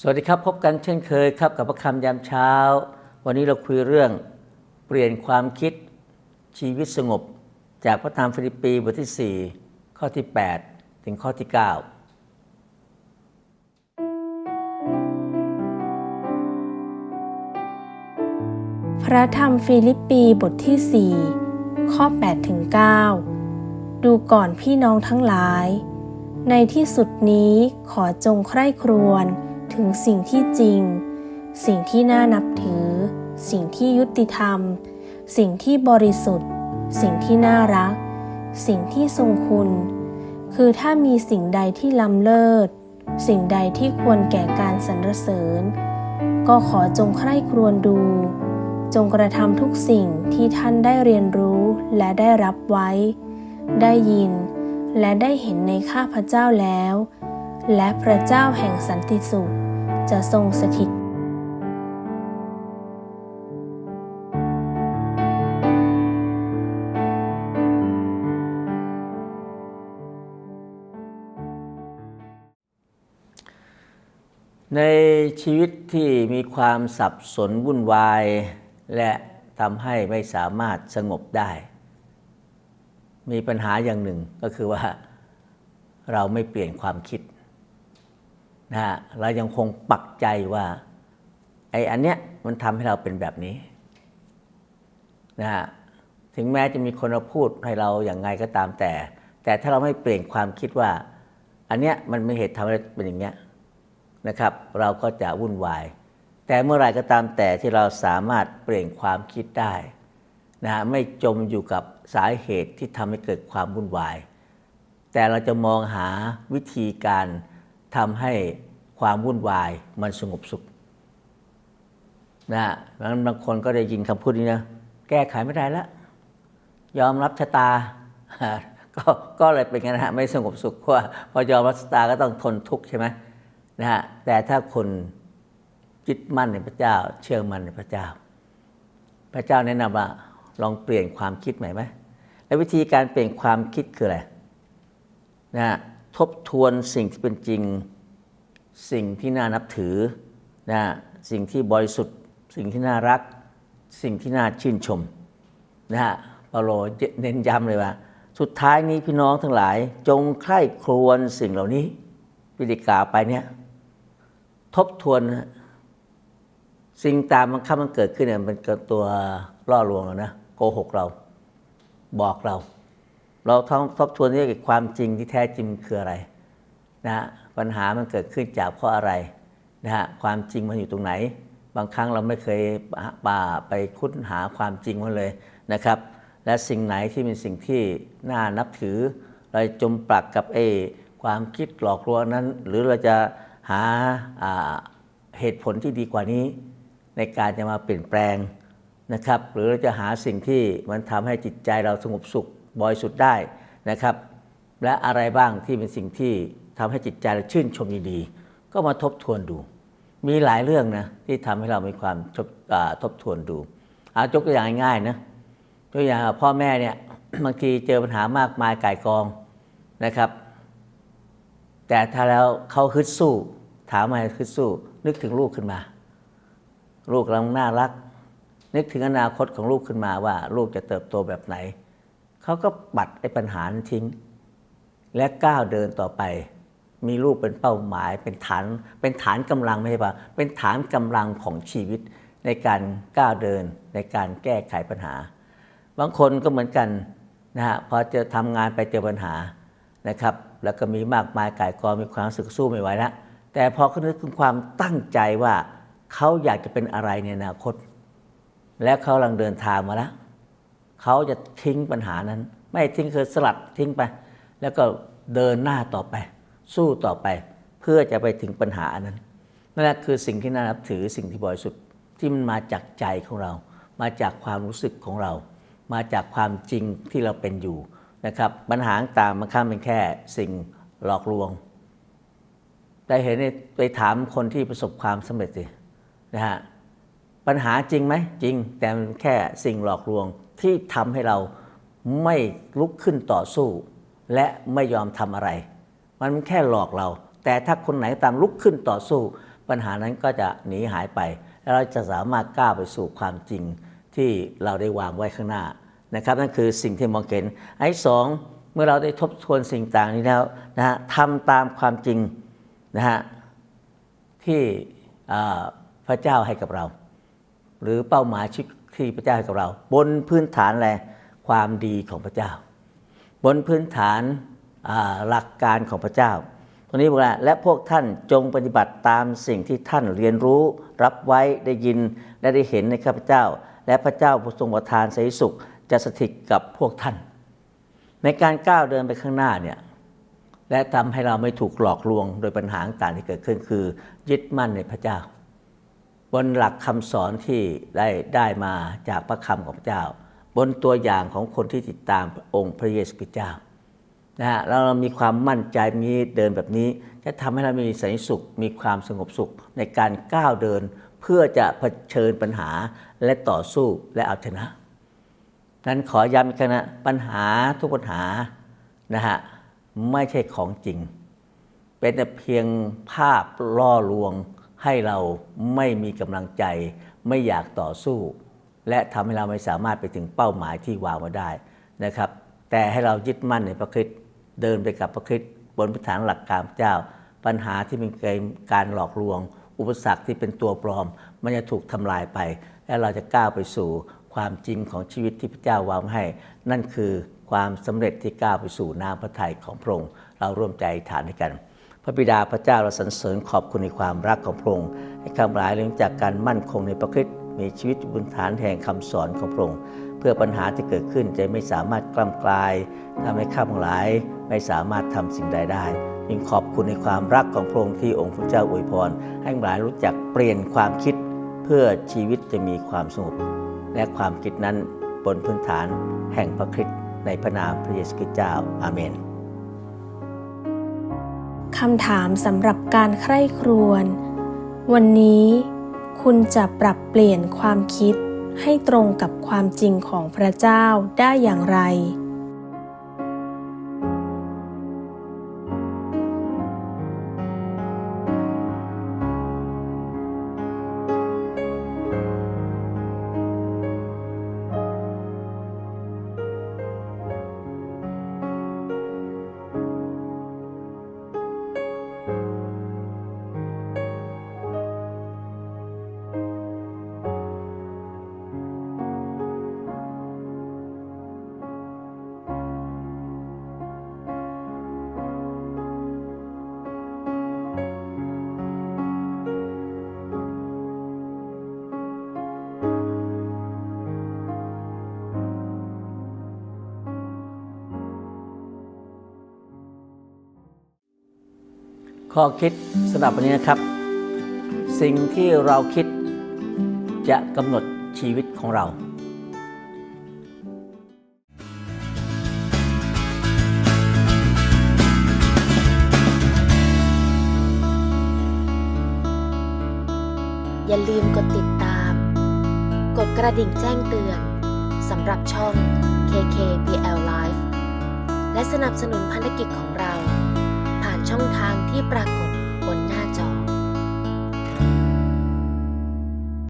สวัสดีครับ พบกันเช่นเคยครับกับพระคำยามเช้า วันนี้เราคุยเรื่องเปลี่ยนความคิดชีวิตสงบ จากพระธรรมฟิลิปปีบทที่ 4 ข้อที่ 8 ถึงข้อที่ 9 พระธรรมฟิลิปปีบทที่ 4 ข้อ8ถึง9ดูก่อนพี่น้องทั้งหลาย ในที่สุดนี้ขอจงใคร่ครวญ ถึงสิ่งที่จริง สิ่งที่น่านับถือ สิ่งที่ยุติธรรม สิ่งที่บริสุทธิ์ สิ่งที่น่ารัก สิ่งที่ทรงคุณ คือถ้ามีสิ่งใดที่ล้ำเลิศ สิ่งใดที่ควรแก่การสรรเสริญ ก็ขอจงใคร่ครวญดู จงกระทำทุกสิ่งที่ท่านได้เรียนรู้และได้รับไว้ ได้ยิน และได้เห็นในข้าพเจ้าแล้วและพระเจ้าแห่งสันติสุข จะทรงสถิตในชีวิตที่มีความสับสนวุ่นวาย และทำให้ไม่สามารถสงบได้ มีปัญหาอย่างหนึ่งก็คือว่าเราไม่เปลี่ยนความคิด นะเรายังคงปักใจว่าไอ้อันเนี้ยมันทำให้เราเป็นแบบนี้นะฮะถึงแม้จะมีคนมาพูดให้เราอย่างไงก็ตามแต่ แต่ถ้าเราไม่เปลี่ยนความคิดว่า อันเนี้ยมันไม่เหตุทำให้เป็นอย่างเงี้ยนะครับ เราก็จะวุ่นวาย แต่เมื่อไรก็ตามแต่ที่เราสามารถเปลี่ยนความคิดได้นะฮะไม่จมอยู่กับสาเหตุที่ทำให้เกิดความวุ่นวาย แต่เราจะมองหาวิธีการ ทำให้ความวุ่นวายมันสงบสุขนะฮะดังนั้นบางคนก็ได้ยินคำพูดนี้นะ แก้ไขไม่ได้แล้วยอมรับชะตา ก็ก็เลยเป็นกันนะฮะไม่สงบสุขเพราะว่าพอยอมรับชะตาก็ต้องทนทุกข์ใช่ไหมนะฮะแต่ถ้าคนยึดมั่นในพระเจ้า เชื่อมั่นในพระเจ้า พระเจ้าแนะนำว่าลองเปลี่ยนความคิดใหม่ไหมและวิธีการเปลี่ยนความคิดคืออะไรนะฮะ ทบทวนสิ่งที่เป็นจริง สิ่งที่น่านับถือนะฮะสิ่งที่บริสุทธิ์ สิ่งที่น่ารัก สิ่งที่น่าชื่นชมนะฮะเปาโลเน้นย้ำเลยว่า สุดท้ายนี้พี่น้องทั้งหลาย จงใคร่ครวญสิ่งเหล่านี้วิธีกล่าวไปเนี่ยทบทวนนะสิ่งตามมันคับมันเกิดขึ้นเนี่ยมันเกิดตัวล่อลวงเรานะโกหกเรา บอกเรา เราต้องทบทวนเรื่องความจริงที่แท้จริงคืออะไรนะปัญหามันเกิดขึ้นจากเพราะอะไรนะฮะความจริงมันอยู่ตรงไหน บางครั้งเราไม่เคยป่าไปค้นหาความจริงมันเลยนะครับ และสิ่งไหนที่เป็นสิ่งที่น่านับถือ เราจมปลักกับเอความคิดหลอกลวงนั้น หรือเราจะหาเหตุผลที่ดีกว่านี้ ในการจะมาเปลี่ยนแปลงนะครับ หรือเราจะหาสิ่งที่มันทำให้จิตใจเราสงบสุข บริสุทธิ์ได้นะครับ และอะไรบ้างที่เป็นสิ่งที่ทำให้จิตใจเราชื่นชมยินดี ก็มาทบทวนดู มีหลายเรื่องนะที่ทำให้เรามีความทบทบทวนดูเอายกตัวอย่างง่ายนะตัวอย่างพ่อแม่เนี่ยบางทีเจอปัญหามากมายก่ายกองนะครับ แต่ถ้าแล้วเขาฮึดสู้ ถามมาฮึดสู้ นึกถึงลูกขึ้นมา ลูกกำลังน่ารัก นึกถึงอนาคตของลูกขึ้นมาว่า ลูกจะเติบโตแบบไหน เขาก็ปัดไอ้ปัญหานั้นทิ้ง และก้าวเดินต่อไป มีลูกเป็นเป้าหมาย เป็นฐานเป็นฐานกำลังไม่ใช่ปะเป็นฐานกำลังของชีวิตในการก้าวเดินในการแก้ไขปัญหา บางคนก็เหมือนกันนะฮะพอจะทำงานไปเจอปัญหานะครับ แล้วก็มีมากมายก่ายกองมีความสึกสู้ไม่ไหวแล้วแต่พอเขานึกถึงความตั้งใจว่าเขาอยากจะเป็นอะไรในอนาคต และเขากำลังเดินทางมาแล้ว เขาจะทิ้งปัญหานั้น ไม่ทิ้งคือสลัดทิ้งไป แล้วก็เดินหน้าต่อไป สู้ต่อไป เพื่อจะไปถึงปัญหานั้นนั่นแหละคือสิ่งที่น่านับถือสิ่งที่บริสุทธิ์ที่มันมาจากใจของเรา มาจากความรู้สึกของเรา มาจากความจริงที่เราเป็นอยู่นะครับปัญหาต่างมันข้ามเป็นแค่สิ่งหลอกลวง แต่เห็นไปถามคนที่ประสบความสำเร็จสินะฮะปัญหาจริงไหมจริงแต่มันแค่สิ่งหลอกลวง ที่ทำให้เราไม่ลุกขึ้นต่อสู้ และไม่ยอมทำอะไร มันแค่หลอกเรา แต่ถ้าคนไหนตามลุกขึ้นต่อสู้ ปัญหานั้นก็จะหนีหายไป แล้วเราจะสามารถก้าวไปสู่ความจริงที่เราได้วางไว้ข้างหน้านะครับ นั่นคือสิ่งที่มองเห็นไอันที่สองเมื่อเราได้ทบทวนสิ่งต่างนี้แล้วนะฮะทำตามความจริงนะฮะที่พระเจ้าให้กับเรา หรือเป้าหมายชีวิต ที่พระเจ้าให้กับเรา บนพื้นฐานอะไรความดีของพระเจ้า บนพื้นฐานหลักการของพระเจ้า ตรงนี้บอกว่าและพวกท่านจงปฏิบัติตามสิ่งที่ท่านเรียนรู้รับไว้ได้ยินและได้เห็นในข้าพเจ้า และพระเจ้าผู้ทรงประทานสิสุขจะสถิตกับพวกท่าน ในการก้าวเดินไปข้างหน้าเนี่ยและทำให้เราไม่ถูกหลอกลวงโดยปัญหาต่างๆที่เกิดขึ้นคือ ยึดมั่นในพระเจ้า บนหลักคำสอนที่ได้ได้มาจากพระคำของพระเจ้า บนตัวอย่างของคนที่ติดตามองค์พระเยซูคริสต์เจ้านะฮะแล้วเรามีความมั่นใจมีเดินแบบนี้ จะทำให้เรามีสันติสุข มีความสงบสุขในการก้าวเดิน เพื่อจะเผชิญปัญหาและต่อสู้และเอาชนะนั้นขอย้ำอีกครั้งนะปัญหาทุกปัญหานะฮะไม่ใช่ของจริง เป็นแต่เพียงภาพล่อลวง ให้เราไม่มีกำลังใจ ไม่อยากต่อสู้ และทำให้เราไม่สามารถไปถึงเป้าหมายที่วางไว้ได้นะครับ แต่ให้เรายึดมั่นในพระคริสต์เดินไปกับพระคริสต์บนพื้นฐานหลักการพระเจ้า ปัญหาที่เป็นการหลอกลวง อุปสรรคที่เป็นตัวปลอม มันจะถูกทำลายไป และเราจะก้าวไปสู่ความจริงของชีวิตที่พระเจ้าวางไว้ให้ นั่นคือความสำเร็จที่ก้าวไปสู่น้ำพระทัยของพระองค์เราร่วมใจฐานด้วยกัน ระบิดาพระเจ้าเราสรรเสริญขอบคุณในความรักของพระองค์ให้คำหลายเรื่องจากการมั่นคงในพระคริสต์มีชีวิตบนฐานแห่งคำสอนของพระองค์เพื่อปัญหาที่เกิดขึ้นจะไม่สามารถกล้ำกลายทำให้ข้าพหลาย ไม่สามารถทำสิ่งใดได้ยิ่งขอบคุณในความรักของพระองค์ที่องค์พระเจ้าอวยพร ให้หลายรู้จักเปลี่ยนความคิด เพื่อชีวิตจะมีความสงบและความคิดนั้นบนพื้นฐานแห่งพระคริสต์ในพระนามพระเยซูคริสต์เจ้าอาเมน คำถามสำหรับการใคร่ครวญ วันนี้คุณจะปรับเปลี่ยนความคิดให้ตรงกับความจริงของพระเจ้าได้อย่างไร ข้อคิดสำหรับวันนี้นะครับ สิ่งที่เราคิดจะกำหนดชีวิตของเราอย่าลืมกดติดตาม กดกระดิ่งแจ้งเตือนสำหรับช่อง KKBL Live และสนับสนุนพันธกิจของเรา ช่องทางที่ปรากฏ